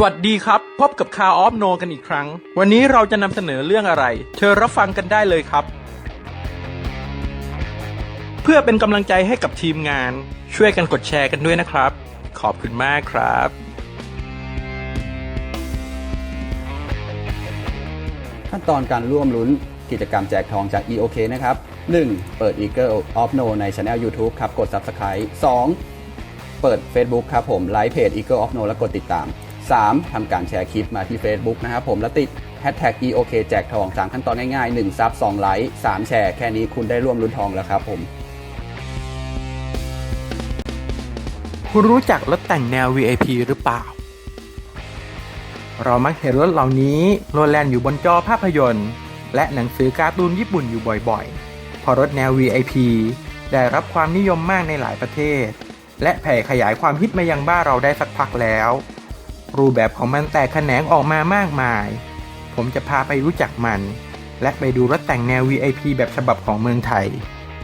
สวัสดีครับ พบกับคาออฟโนกันอีกครั้ง วันนี้เราจะนำเสนอเรื่องอะไร เชิญรับฟังกันได้เลยครับ เพื่อเป็นกำลังใจให้กับทีมงาน ช่วยกันกดแชร์กันด้วยนะครับ ขอบคุณมากครับ ขั้นตอนการร่วมลุ้นกิจกรรมแจกทองจาก EOK นะครับ 1. เปิด Eagle of No ใน Channel YouTube ครับ กด Subscribe 2. เปิด Facebook ครับผมไลค์เพจ Eagle of No แล้วกดติดตาม 3. ทำการแชร์คลิปมาที่ Facebook นะครับผมแล้วติด Hashtag EOK แจกทอง 3 ขั้นตอนง่ายๆ 1 ซับ 2 ไลค์ 3 แชร์ แค่นี้คุณได้ร่วมลุ้นทองแล้วครับผม คุณรู้จักรถแต่งแนว VIP หรือเปล่า เรามักเห็นรถเหล่านี้โลแลนอยู่บนจอภาพยนตร์ และหนังสือการ์ตูนญี่ปุ่นอยู่บ่อยๆ พอรถแนว VIP ได้รับความนิยมมากในหลายประเทศ และแผ่ขยายความฮิตมายังบ้านเราได้สักพักแล้ว รูปแบบของมันแตกแขนงออกมามากมาย ผมจะพาไปรู้จักมัน และไปดูรถแต่งแนว VIP แบบฉบับของเมืองไทย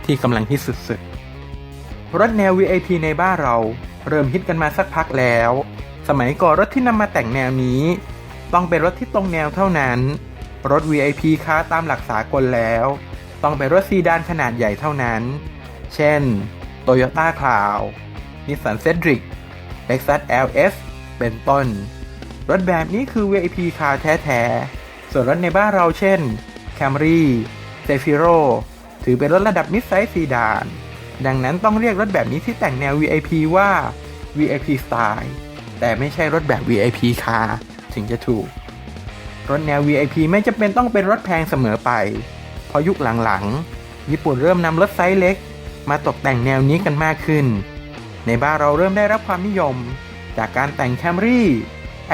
ที่กำลังฮิตสุดๆ รถแนว VIP ในบ้านเราเริ่มฮิตกันมาสักพักแล้ว สมัยก่อนรถที่นำมาแต่งแนวนี้ ต้องเป็นรถที่ตรงแนวเท่านั้น รถ VIP ค้าตามหลักสากลแล้ว ต้องเป็นรถซีดานขนาดใหญ่เท่านั้น เช่น Toyota Cloud Nissan Cedric Lexus LS เป็นต้น รถแบบนี้คือ VIP คาร์แท้ๆ ส่วนรถในบ้านเราเช่น Camry c e f i r o ถือเป็นรถระดับมิดไซส์ซีดาน ดังนั้นต้องเรียกรถแบบนี้ที่แต่งแนว VIP ว่า VIP Style แต่ไม่ใช่รถแบบ VIP คาร์ถึงจะถูก รถแนว VIP ไม่จำเป็นต้องเป็นรถแพงเสมอไป เพราะยุคหลังๆ ญี่ปุ่นเริ่มนำรถไซส์เล็ก มาตกแต่งแนวนี้กันมากขึ้น ในบ้านเราเริ่มได้รับความนิยม จากการแต่ง Camry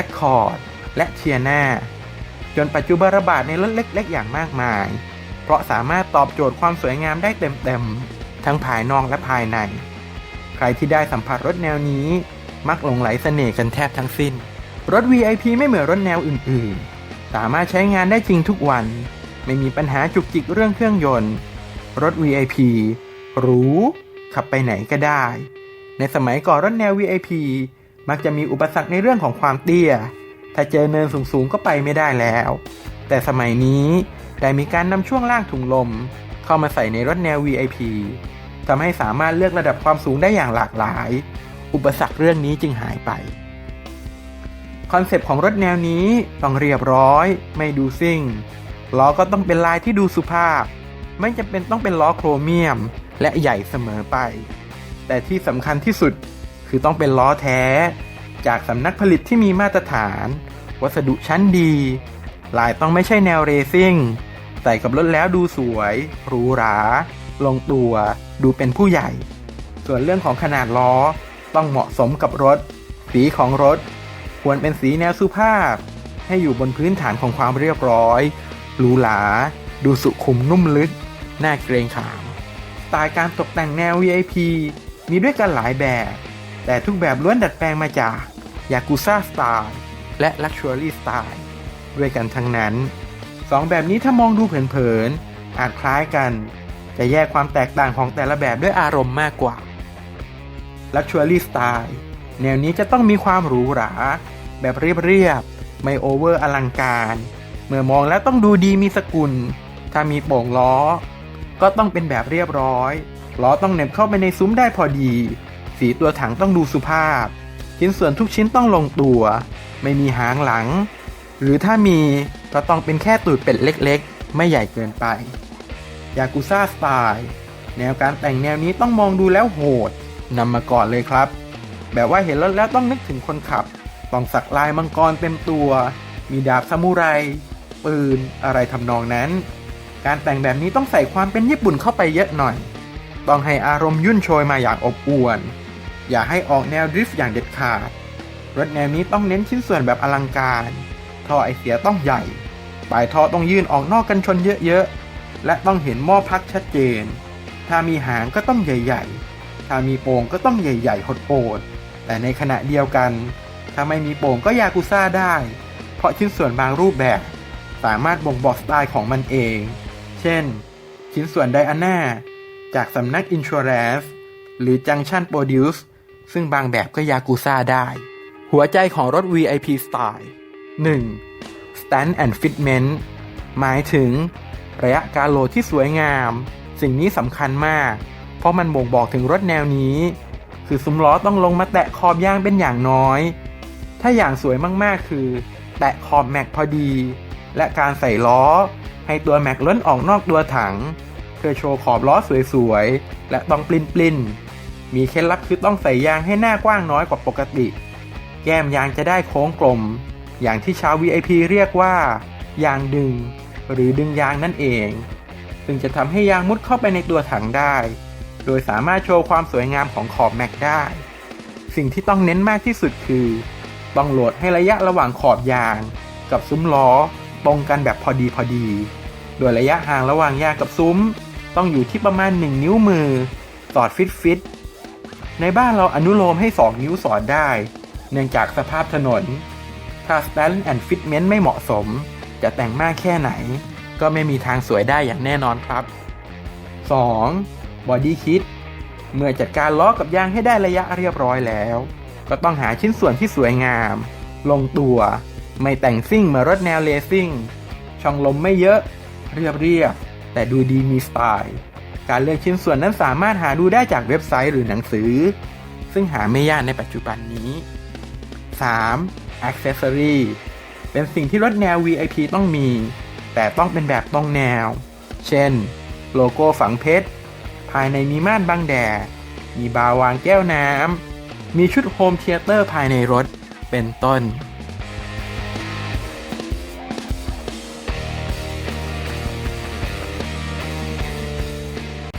Accord และ t i a n a จนปัจจุบันระบาดในรถเล็ก ๆ อย่างมากมาย เพราะสามารถตอบโจทย์ความสวยงามได้เต็ม ๆ ทั้งภายนอกและภายใน ใครที่ได้สัมผัสรถแนวนี้ มักหลงไหลเสน่ห์กันแทบทั้งสิ้น รถ VIP ไม่เหมือนรถแนวอื่น ๆ สามารถใช้งานได้จริงทุกวัน ไม่มีปัญหาจุกจิกเรื่องเครื่องยนต์ รถ VIP หรูขับไปไหนก็ได้ ในสมัยก่อนรถแนว VIP มักจะมีอุปสรรคในเรื่องของความเตี้ย ถ้าเจอเนินสูงๆก็ไปไม่ได้แล้ว แต่สมัยนี้ได้มีการนำช่วงล่างถุงลม เข้ามาใส่ในรถแนว VIP ทำให้สามารถเลือกระดับความสูงได้อย่างหลากหลาย อุปสรรคเรื่องนี้จึงหายไป คอนเซปต์ของรถแนวนี้ต้องเรียบร้อย ไม่ดูซิ่ง ล้อก็ต้องเป็นลายที่ดูสุภาพ ไม่จำเป็นต้องเป็นล้อโครเมียม และใหญ่เสมอไป แต่ที่สำคัญที่สุด คือต้องเป็นล้อแท้ จากสำนักผลิตที่มีมาตรฐาน วัสดุชั้นดี ลายต้องไม่ใช่แนวเรซิ่งใส่กับรถแล้วดูสวยหรูหรา ลงตัวดูเป็นผู้ใหญ่ ส่วนเรื่องของขนาดล้อต้องเหมาะสมกับรถ สีของรถ ควรเป็นสีแนวสุภาพ ให้อยู่บนพื้นฐานของความเรียบร้อย หรูหรา ดูสุขุมนุ่มลึก น่าเกรงขาม สไตล์การตกแต่งแนว VIP มีด้วยกันหลายแบบ แต่ทุกแบบล้วนดัดแปลงมาจากยากุซ่าสไตล์และ Luxury Style ด้วยกันทั้งนั้นสองแบบนี้ถ้ามองดูเผินๆ อาจคล้ายกัน จะแยกความแตกต่างของแต่ละแบบด้วยอารมณ์มากกว่า Luxury Style แนวนี้จะต้องมีความหรูหรา แบบเรียบๆ ไม่โอเวอร์อลังการ เมื่อมองแล้วต้องดูดีมีสกุล ถ้ามีโป่งล้อ ก็ต้องเป็นแบบเรียบร้อย ล้อต้องเน็บเข้าไปในซุ้มได้พอดี สีตัวถังต้องดูสุภาพ ชิ้นส่วนทุกชิ้นต้องลงตัว ไม่มีหางหลัง หรือถ้ามีก็ต้องเป็นแค่ตูดเป็ดเล็กๆ ไม่ใหญ่เกินไป ยากุซ่าสไตล์แนวการแต่งแนวนี้ต้องมองดูแล้วโหดนำมาก่อนเลยครับ แบบว่าเห็นรถแล้วต้องนึกถึงคนขับ ต้องสักลายมังกรเต็มตัว มีดาบซามูไร ปืน อะไรทำนองนั้น การแต่งแบบนี้ต้องใส่ความเป็นญี่ปุ่นเข้าไปเยอะหน่อย ต้องให้อารมณ์ยุ่นโชยมาอย่างอบอวล อย่าให้ออกแนวดริฟต์อย่างเด็ดขาด รถแนวนี้ต้องเน้นชิ้นส่วนแบบอลังการ ท่อไอเสียต้องใหญ่ ปลายท่อต้องยื่นออกนอกกันชนเยอะๆ และต้องเห็นหม้อพักชัดเจน ถ้ามีหางก็ต้องใหญ่ๆ ถ้ามีโป่งก็ต้องใหญ่ๆหดโอดแต่ในขณะเดียวกัน ถ้าไม่มีโป่งก็ยากุซ่าได้ เพราะชิ้นส่วนบางรูปแบบ สามารถบ่งบอกสไตล์ของมันเอง เช่น ชิ้นส่วนไดอาน่าจากสำนัก Insurance หรือ Junction Produce ซึ่งบางแบบก็ยากุซ่าได้ หัวใจของรถ VIP Style 1. Stand and Fitment หมายถึง ระยะการโหลดที่สวยงาม สิ่งนี้สำคัญมาก เพราะมันบ่งบอกถึงรถแนวนี้ คือซุ้มล้อต้องลงมาแตะขอบยางเป็นอย่างน้อย ถ้าอย่างสวยมากๆคือ แตะขอบแม็กพอดี และการใส่ล้อ ให้ตัวแม็กล้นออกนอกตัวถัง เพื่อโชว์ขอบล้อสวยๆ และต้องปลินปลินๆ มีเคล็ดลับคือต้องใส่ยางให้หน้ากว้างน้อยกว่าปกติ แก้มยางจะได้โค้งกลม อย่างที่ชาว VIP เรียกว่า ยางดึง หรือดึงยางนั่นเอง ซึ่งจะทำให้ยางมุดเข้าไปในตัวถังได้ โดยสามารถโชว์ความสวยงามของขอบแม็กได้ สิ่งที่ต้องเน้นมากที่สุดคือ ต้องโหลดให้ระยะระหว่างขอบยาง กับซุ้มล้อ ตรงกันแบบพอดีพอดี โดยระยะห่างระหว่างยางกับซุ้ม ต้องอยู่ที่ประมาณ 1 นิ้วมือ สอดฟิตฟิต ในบ้านเราอนุโลมให้ 2 นิ้วสอดได้ เนื่องจากสภาพถนน ถ้า stand and fitment ไม่เหมาะสม จะแต่งมากแค่ไหน ก็ไม่มีทางสวยได้อย่างแน่นอนครับ 2. body kit เมื่อจัดการล้อกับยางให้ได้ระยะเรียบร้อยแล้ว ก็ต้องหาชิ้นส่วนที่สวยงาม ลงตัว ไม่แต่งซิ่งเหมือนรถแนวเลซิ่ง ช่องลมไม่เยอะ เรียบเรียบแต่ดูดีมีสไตล์ การเลือกชิ้นส่วนนั้นสามารถหาดูได้จากเว็บไซต์หรือหนังสือ ซึ่งหาไม่ยากในปัจจุบันนี้ 3. Accessory เป็นสิ่งที่รถแนว VIP ต้องมี แต่ต้องเป็นแบบตรงแนว เช่น โลโก้ฝังเพชร ภายในมีม่านบังแดด มีบาร์วางแก้วน้ำ มีชุดโฮมเทเตอร์ภายในรถ เป็นต้น